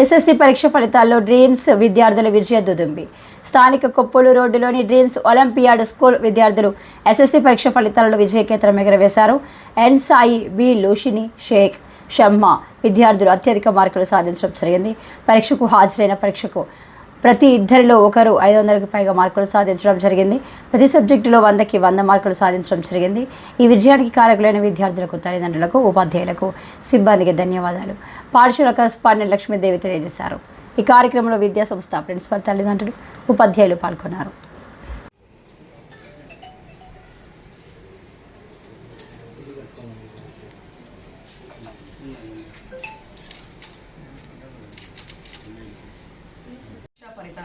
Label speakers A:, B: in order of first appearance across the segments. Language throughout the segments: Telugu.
A: ఎస్ఎస్సి పరీక్ష ఫలితాల్లో డ్రీమ్స్ విద్యార్థుల విజయ దుదుంబి. స్థానిక కొప్పులు రోడ్డులోని డ్రీమ్స్ ఒలింపియాడ్ స్కూల్ విద్యార్థులు ఎస్ఎస్సి పరీక్ష ఫలితాలలో విజయకేతనం ఎగరవేశారు. ఎన్ సాయి బి లూషిని షేక్ షమ్మ విద్యార్థులు అత్యధిక మార్కులు సాధించడం జరిగింది. పరీక్షకు హాజరైన పరీక్షకు ప్రతి ఇద్దరిలో ఒకరు ఐదు వందలకు పైగా మార్కులు సాధించడం జరిగింది. ప్రతి సబ్జెక్టులో వందకి వంద మార్కులు సాధించడం జరిగింది. ఈ విజయానికి కారకులైన విద్యార్థులకు తల్లిదండ్రులకు ఉపాధ్యాయులకు సిబ్బందికి ధన్యవాదాలు. పాఠశాల కరస్పాండెంట్ లక్ష్మీదేవి తెలియజేశారు. ఈ కార్యక్రమంలో విద్యా సంస్థ ప్రిన్సిపల్ తల్లిదండ్రులు ఉపాధ్యాయులు పాల్గొన్నారు.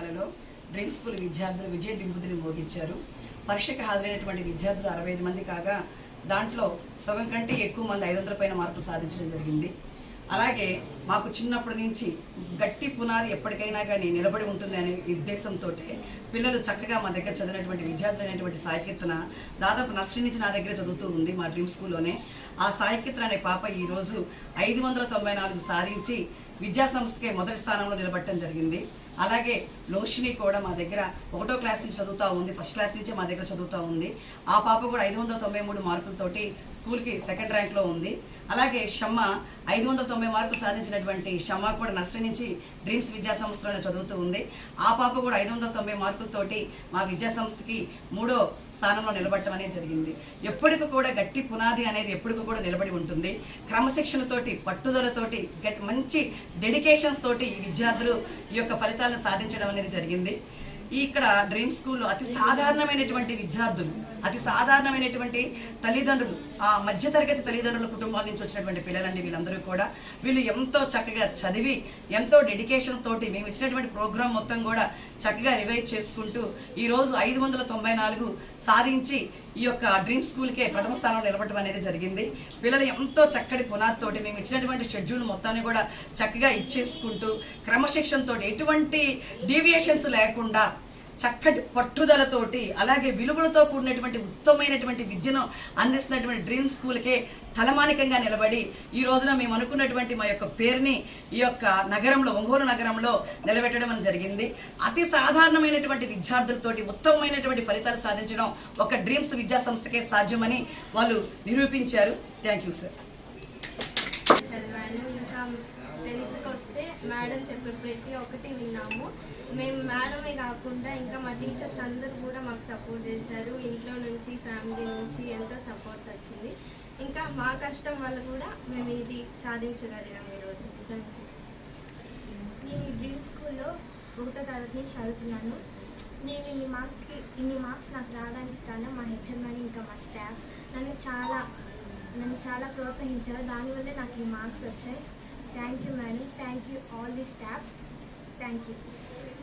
B: పరీక్షా డ్రీమ్ స్కూల్ విద్యార్థులు విజయ దింపుతిని మోగించారు పరీక్షకు హాజరైనటువంటి విద్యార్థులు అరవై ఐదు మంది కాగా దాంట్లో సగం కంటే ఎక్కువ మంది ఐదు వందల పైన మార్కులు సాధించడం జరిగింది. అలాగే మాకు చిన్నప్పటి నుంచి గట్టి పునాది ఎప్పటికైనా కానీ నిలబడి ఉంటుంది అనే ఉద్దేశంతో పిల్లలు చక్కగా మా దగ్గర చదివినటువంటి విద్యార్థులు అనేటువంటి సాయకీర్తన దాదాపు నర్సరీ నుంచి నా దగ్గర చదువుతూ ఉంది మా డ్రీమ్ స్కూల్లోనే. ఆ సాయకీర్తన అనే పాప ఈరోజు ఐదు వందల తొంభై నాలుగు సాధించి విద్యా సంస్థకే మొదటి స్థానంలో నిలబడటం జరిగింది. అలాగే లోషిని కూడా మా దగ్గర ఒకటో క్లాస్ నుంచి చదువుతూ ఉంది ఫస్ట్ క్లాస్ నుంచే మా దగ్గర చదువుతూ ఉంది. ఆ పాప కూడా ఐదు వందల తొంభై మూడు మార్కులతోటి స్కూల్కి సెకండ్ ర్యాంక్లో ఉంది. అలాగే షమ్మ ఐదు వందల తొంభై మార్కులు సాధించినటువంటి షమ్మ కూడా నర్సరీ నుంచి డ్రీమ్స్ విద్యా సంస్థలోనే చదువుతూ ఉంది. ఆ పాప కూడా ఐదు వందల తొంభై మార్కులతోటి మా విద్యా సంస్థకి మూడో స్థానంలో నిలబడటం అనేది జరిగింది. ఎప్పటికి కూడా గట్టి పునాది అనేది ఎప్పటికి కూడా నిలబడి ఉంటుంది. క్రమశిక్షణతోటి పట్టుదలతోటి గట్టి మంచి డెడికేషన్స్ తోటి ఈ విద్యార్థులు ఈ యొక్క ఫలితాలను సాధించడం అనేది జరిగింది. ఇక్కడ డ్రీమ్ స్కూల్లో అతి సాధారణమైనటువంటి విద్యార్థులు అతి సాధారణమైనటువంటి తల్లిదండ్రులు ఆ మధ్యతరగతి తల్లిదండ్రుల కుటుంబాల నుంచి వచ్చినటువంటి పిల్లలండి వీళ్ళందరూ కూడా. వీళ్ళు ఎంతో చక్కగా చదివి ఎంతో డెడికేషన్ తోటి మేము ఇచ్చినటువంటి ప్రోగ్రామ్ మొత్తం కూడా చక్కగా రివైజ్ చేసుకుంటూ ఈరోజు ఐదు వందల తొంభై నాలుగు సాధించి ఈ యొక్క డ్రీమ్ స్కూల్కే ప్రథమ స్థానంలో నిలబడటం అనేది జరిగింది. పిల్లలు ఎంతో చక్కటి పునాదితోటి మేము ఇచ్చినటువంటి షెడ్యూల్ మొత్తాన్ని కూడా చక్కగా ఇచ్చేసుకుంటూ క్రమశిక్షణతో ఎటువంటి డీవియేషన్స్ లేకుండా చక్కటి పట్టుదలతోటి అలాగే విలువలతో కూడినటువంటి ఉత్తమమైనటువంటి విద్యను అందిస్తున్నటువంటి డ్రీమ్ స్కూల్కే తలమానికంగా నిలబడి ఈ రోజున మేము అనుకున్నటువంటి మా యొక్క పేరుని ఈ యొక్క నగరంలో ఒంగోలు నగరంలో నిలబెట్టడం జరిగింది. అతి సాధారణమైనటువంటి విద్యార్థులతోటి ఉత్తమమైనటువంటి ఫలితాలు సాధించడం ఒక డ్రీమ్స్ విద్యా సంస్థకే సాధ్యమని వాళ్ళు నిరూపించారు. థ్యాంక్ యూ సార్
C: చదివాను టెన్త్కి వస్తే మేడం చెప్పే ప్రతి ఒక్కటి విన్నాము. మేము మేడమే కాకుండా ఇంకా మా టీచర్స్ అందరూ కూడా మాకు సపోర్ట్ చేశారు. ఇంట్లో నుంచి ఫ్యామిలీ నుంచి ఎంతో సపోర్ట్ వచ్చింది. ఇంకా మా కష్టం వల్ల కూడా మేము ఇది సాధించగలిగాము ఈరోజు. థ్యాంక్ యూ
D: నేను ఈ డ్రీమ్ స్కూల్లో ఒకటో తరగతి చదువుతున్నాను. నేను ఇన్ని మార్క్స్కి ఇన్ని మార్క్స్ నాకు రావడానికి కారణం మా హెచ్ఎం అని ఇంకా మా స్టాఫ్ నన్ను చాలా నన్ను చాలా ప్రోత్సహించారు. దానివల్లే నాకు ఈ మార్క్స్ వచ్చాయి. Thank you madam thank you all the staff thank you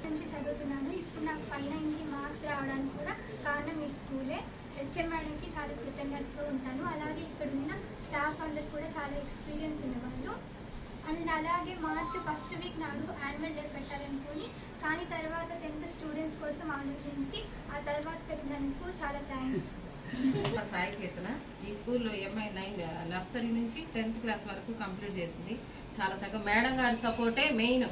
E: నుంచి చదువుతున్నాను. ఇప్పుడు నాకు ఫైవ్ నైన్టీ మార్క్స్ రావడానికి కూడా కారణం ఈ స్కూలే హెచ్ఎం మేడంకి చాలా కృతజ్ఞతతో ఉంటాను. అలాగే ఇక్కడ ఉన్న స్టాఫ్ అందరు కూడా చాలా ఎక్స్పీరియన్స్ ఉన్నవాళ్ళు. అండ్ అలాగే మార్చ్ ఫస్ట్ వీక్ నాడు యాన్యువల్ డే పెట్టాలనుకుని కానీ తర్వాత టెన్త్ స్టూడెంట్స్ కోసం ఆలోచించి ఆ తర్వాత పెట్టినందుకు చాలా థ్యాంక్స్
F: సాయి కీర్తన. ఈ స్కూల్లో ఎంఐ నైన్ నర్సరీ నుంచి టెన్త్ క్లాస్ వరకు కంప్లీట్ చేసింది. చాలా చక్కగా మేడం గారి సపోర్టే మెయిన్.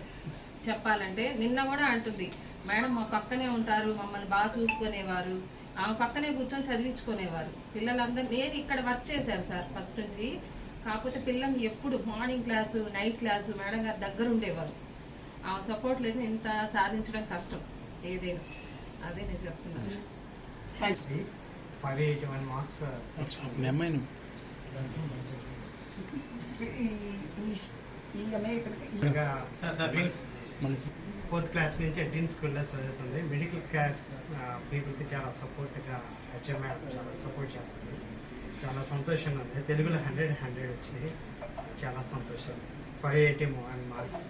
F: చెప్పాలంటే నిన్న కూడా అంటుంది మేడం మా పక్కనే ఉంటారు మమ్మల్ని బాగా చూసుకునేవారు. ఆమె పక్కనే కూర్చొని చదివించుకునేవారు. పిల్లలందరూ నేను ఇక్కడ వర్క్ చేశాను సార్ ఫస్ట్ నుంచి. కాకపోతే పిల్లలు ఎప్పుడు morning class night class madam గారి దగ్గర ఉండేవారు. ఆమె సపోర్ట్ లేదు ఇంత సాధించడం కష్టం ఏదైనా. అదే నేను చెప్తున్నాను.
G: ఫైవ్ ఎయిటీ వన్ మార్క్స్
H: మీ అమ్మాయిని?
G: ఫోర్త్ క్లాస్ నుంచి డ్రీమ్ స్కూల్లో చదువుతుంది. మిడిల్ క్లాస్ పీపుల్కి చాలా సపోర్ట్గా హెచ్ఎం మేడం చాలా సపోర్ట్ చేస్తుంది. చాలా సంతోషంగా ఉంది. తెలుగులో హండ్రెడ్ హండ్రెడ్ వచ్చినాయి. చాలా సంతోషం. Five eighty one marks